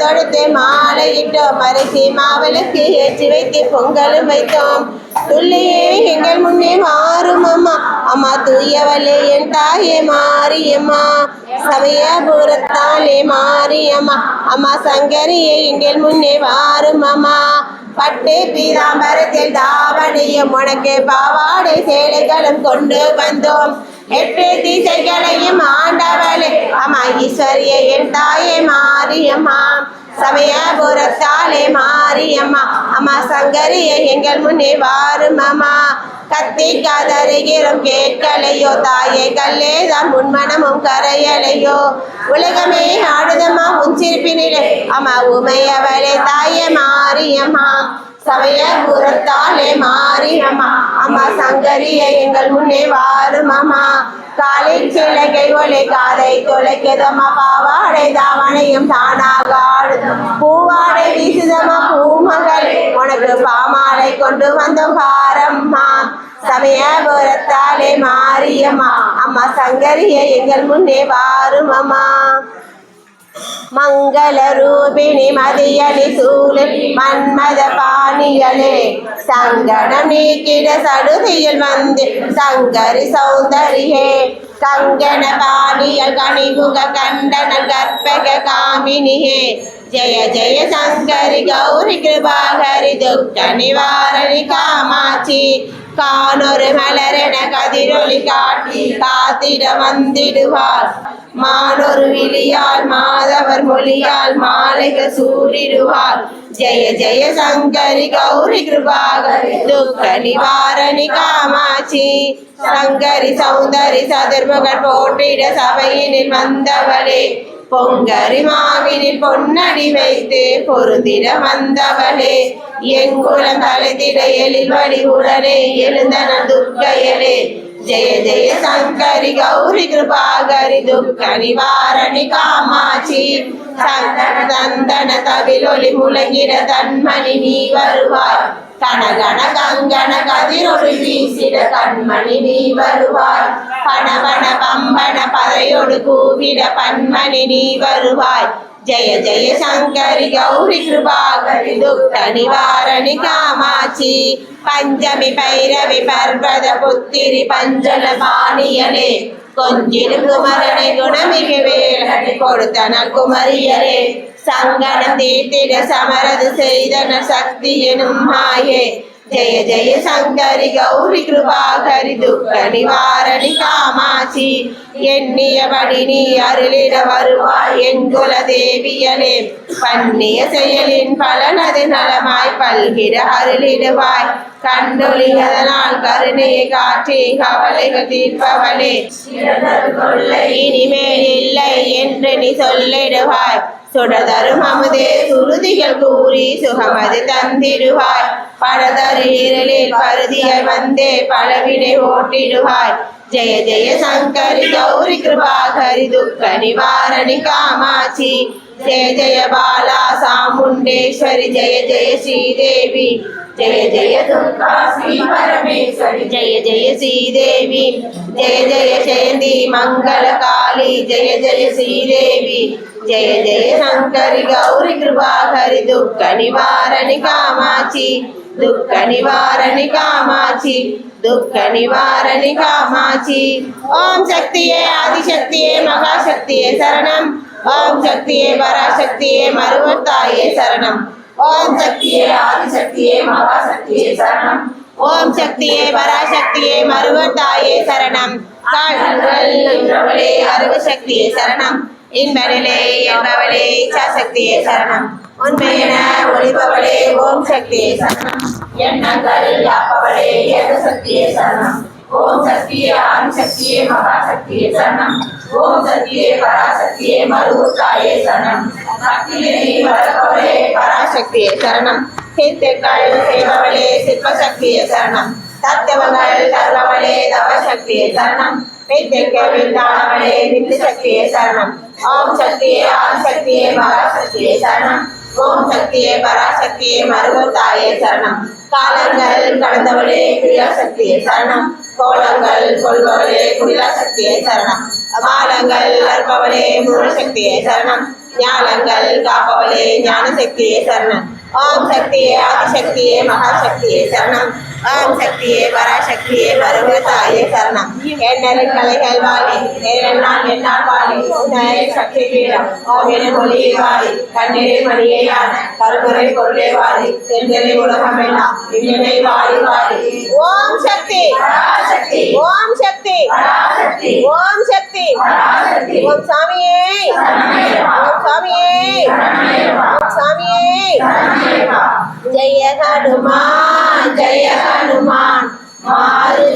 தொழுத்து மாலையிட்டோம். அரிசி மாவிளக்கு ஏற்றி வைத்து பொங்கலும் வைத்தோம். துள்ளியே எங்கள் முன்னே மாறும் அம்மா. அம்மா தூயவளே என் தாயே மாரியம்மா. சமயபுரத்தாலே மாரியம்மா. அம்மா சங்கரியே எங்கள் முன்னே வாரும் அம்மா. பட்டு பீதாம்பரத்தில் தாவணியும் உனக்கு பாவாடை சேலைகளும் கொண்டு வந்தோம். எட்டு திசைகளையும் ஆண்டவளே. அம்மா ஈஸ்வரிய என் தாயே மாரியம்மா. சமயபுரத்தாலே மாரியம்மா. அம்மா சங்கரிய எங்கள் முன்னே வாருமம்மா. கத்தி கதறுகிறோம் கேட்கலையோ? தாயே கல்லேதான் முன்மனமும் கரையலையோ? உலகமே ஆடுதம்மா உன் சிரிப்பினிலே. அம்மா உமையவளே தாயே மாரியம்மா. சமயபுரத்தாலே மாறி அம்மா சங்கரிய எங்கள் முன்னே வாருமாமா காலை சிலகை ஒலை காதை தொலைக்கதமா பாவாடை தாவணையும் தானாக பூவாடை வீசுதமா பூமகள். உனக்கு பாமாலை கொண்டு வந்தோம் பாரம்மா. சமயபுரத்தாலே மாரியம்மா அம்மா. சங்கரிய எங்கள் முன்னே வாரும் அம்மா மங்கள ரூபிணி மதியலி சூழி மன்மத பாணியலே சங்கடம் நீக்கிட சடுதியில் வந்து சங்கரி சௌந்தரியே கங்கண பாணியல் கனிமுக கண்டன கற்பக காமினியே ஜெய ஜெய சங்கரி கௌரி கிருபாகரி துக்க நிவாரணி காமாட்சி கானொரு மலரென கதிரொலி காட்டி காத்திட வந்திடுவார். மானொரு விழியால் மாதவர் மொழியால் மாலைகள் சூடிடுவார். ஜெய ஜெய சங்கரி கௌரி கிருபாகரி துக்க நிவாரணி காமாட்சி. சங்கரி சௌந்தரி சதுர்முகர் போட்டிட சபையினில் வந்தவளே. பொங்கரி மாவினில் பொன்னடி வைத்து பொருந்திட வந்தவளே எங்குளம் தலைத்திட எழில் வடி வடிவுடனே எழுந்தன துர்க்கையலே జయ జయ శంకరి గౌరి కృపాగరి துக்க நிவாரணி காமாட்சி. சந்தன தந்தன தவிலொலி முழங்கிட தன்மணி நீ வருவாய். கனகன கங்கன கதிரொளி வீசிட கண்மணி நீ வருவாய். பணவன பம்பன பதையொடு கூவிட பன்மணி நீ வருவாய். ஜெய ஜெய சங்கரி கௌரி கிருபாகரி துக்க நிவாரணி காமாட்சி பஞ்சமி பைரவி பர்வத புத்திரி பஞ்சல பாணியலே கொஞ்சிரு குமரனை குணமிகு வேலனை கொடுத்தன குமரியரே சங்கனம் தீர்த்திட சமரது செய்தன சக்தி எனும் மாயே ஜெய ஜெய சங்கரி கௌரி கிருபாகரி துக்க நிவாரணி காமாட்சி. எண்ணியபடி நீ அருளிட வருவாய் எங்குல தேவியலே பண்ணிய செயலின் பலனது நலமாய் பல்கிற அருளிடுவாய். கண்டொழியதனால் கருணையை காற்றே கவலைகள் தீர்ப்பவளே. இனிமேல் இல்லை என்று நீ சொல்லிடுவாய். சுடதரும் அமுதே சுருதிகள் கூறி சுகமது தந்திடுவாய். படதரு இருளில் பருதியை வந்தே பலவினை ஓட்டிடுவாய். ஜெய ஜெய சங்கரி கௌரி கிருபாகரி துக்க நிவாரணி காமாட்சி. ஜெய ஜெய பாலா சாமுண்டேஸ்வரி ஜெய ஜெய ஸ்ரீதேவி. ஜெய ஜெய துர்கா ஸ்ரீ பரமேஸ்வரி ஜெய ஜெய ஸ்ரீதேவி. ஜெய ஜெய ஜெயந்தி மங்கள காளி ஜெய ஜெய ஸ்ரீதேவி. ஜெய ஜெய சங்கரி கௌரி கிருபாகரி துக்க நிவாரணி காமாட்சி. துக்க நிவாரணி காமாட்சி துக்க நிவாரணி காமாட்சி ஓம் சக்தியே ஆதிசக்தியே மகாசக்தியே சரணம். ஓம் சக்தியே பராசக்தியே மருவத்தாயே சரணம். ஓம் சக்தியே ஆதிசக்தியே மகாசக்தியே சரணம். ஓம் சக்தியே பராசக்தியே மருவத்தாயே சரணம். கால்களே அருவ சக்தியே சரணம். இன்பனிலே என்பவளே இச்சாசக்தியே சரணம். உண்மையென ஒளிபவளே ஓம் சக்தியே சரணம். எண்ணங்கள் அப்பவளே ஏக சக்தியே சரணம்? ஓம் சக்தியே ஆதி சக்தியே மகா சக்தியே சரணம். ஓம் சக்தியே பராசக்தியே மருவுத்தாயே சரணம். சக்தியை வளர்ப்பவளே பராசக்தியே சரணம். சித்துக்கள் செய்பவளே சிற்பசக்தியே சரணம். தத்துவங்கள் தருபவளே தவசக்தியே சரணம். வித்தியக்க விந்தானவளே வித்து சக்தியே சரணம். ஓம் சக்தியே ஆதிசக்தியே மகாசக்தியே சரணம். ஓம் சக்தியே பராசக்தியே மருவத்தாயே சரணம் காலங்கள் கடந்தவளே கிரியாசக்தியே சரணம் கோலங்கள் கொள்பவளே குடிலாசக்தியே சரணம் மாலங்கள் அற்பவளே முழுசக்தியே சரணம் ஞானங்கள் காப்பவளே ஞான சக்தியே சரணம் ஓம் சக்தியே ஆதிசக்தியே மகாசக்தியே சரணம் ஓம் சக்தியே பராசக்தியே மருவத்தாயே சரணம் எண்ணறு கலைகள் வாழி நேரெல்லாம் என்னால் வாழி உன்னாய சக்தி பீடம் ஓம் என மொழியை வாழி கண்ணிரை மணியையான கருமுறை பொருளே வாழி தென்னிறை உலகம் எல்லாம் இன்னை வாழி வாழி ஓம் சக்தி பராசக்தி ஓம் சக்தி பராசக்தி ஓம் சக்தி பராசக்தி ஓம் சாமியே ஓம் சாமியே ஓம் சாமியே ஜெய ஹனுமான் ஜெய ஹனுமான் மாருதி